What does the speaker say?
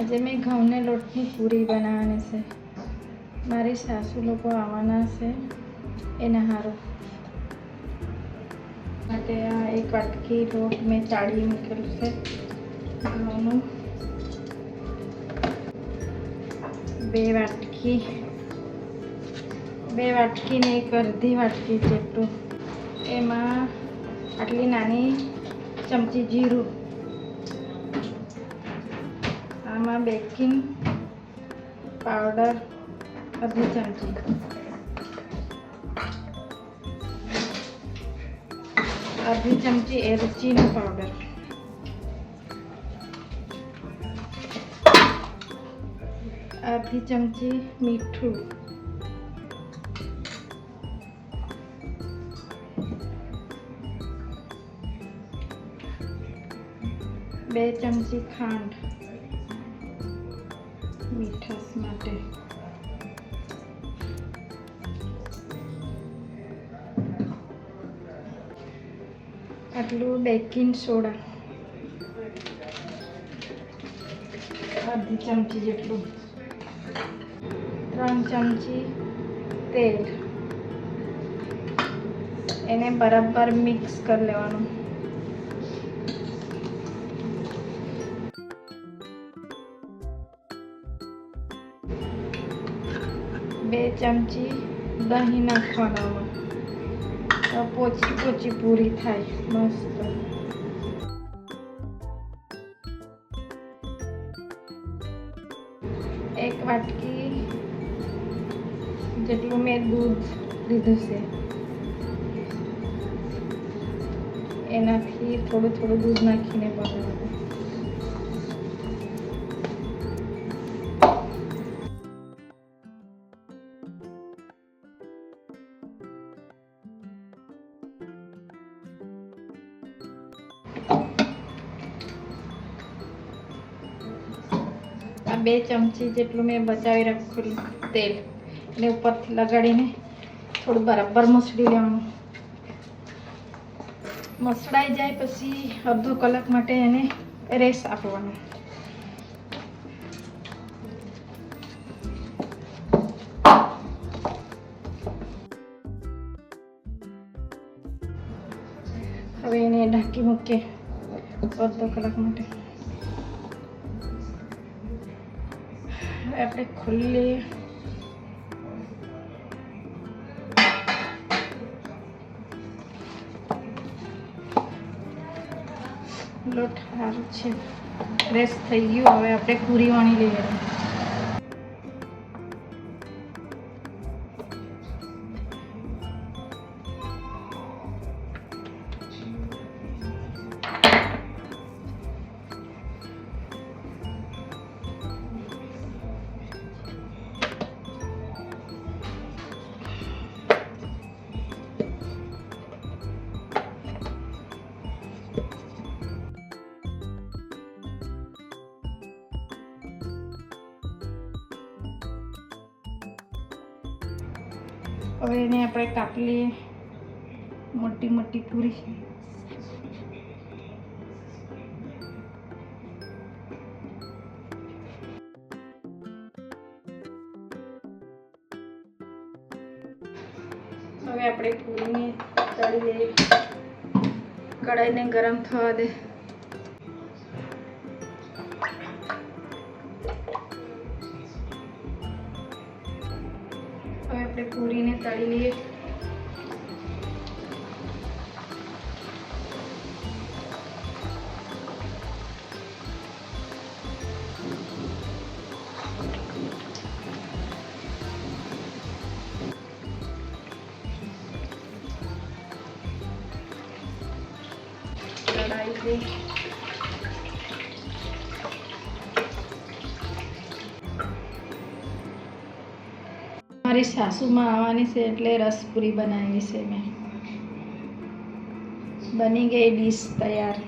આજે મેં ઘઉંને લોટની પૂરી બનાવવાની છે. મારી સાસુ લોકો આવવાના છે. એના હારું. માટે આ એક વાટકી લોટ મેં ચાળી મૂકેલું છે. ઘઉંનું. બે વાટકી. બે વાટકી ને એક અડધી વાટકી જેટલું. એમાં આટલી નાની ચમચી જીરું. આમાં બેકિંગ પાવડર અડધી ચમચી અડધી ચમચી એલચીનો પાવડર. અડધી ચમચી મીઠું. બે ચમચી ખાંડ. મીઠાશ માટે. આટલું બેકિંગ સોડા અડધી ચમચી જેટલું. ત્રણ ચમચી તેલ. એને બરાબર મિક્સ કરી લેવાનું. બે ચમચી દહીં નાખવાનું. તો પોચી પોચી પૂરી થાય. મસ્ત. એક વાટકી જેટલું મેં દૂધ લીધું છે. એનાથી થોડું થોડું દૂધ નાખીને બનાવવાનું. બે ચમચી જેટલું મેં બચાવી રાખેલું તેલ. એને ઉપરથી લગાડીને થોડું બરાબર મસળી લેવાનું. મસળાઈ જાય પછી અડધો કલાક માટે એને રેસ આપવાનો. હવે એને ઢાંકી મૂકીએ અડધો કલાક માટે. હવે આપણે ખોલી લઈએ લોટ સારું છે. રેસ થઈ ગયું. હવે આપણે પૂરી વણી લઈએ. હવે એને આપણે કાપી મોટી મોટી પૂરી. હવે આપણે પૂરીને તળી લઈએ કઢાઈને ગરમ થવા દે. આપણે પૂરીને તળી લઈએ. Thank દે મારી સાસુમાં આવવાની છે એટલે રસપુરી બનાવી છે મેં. બની ગઈ ડીશ તૈયાર.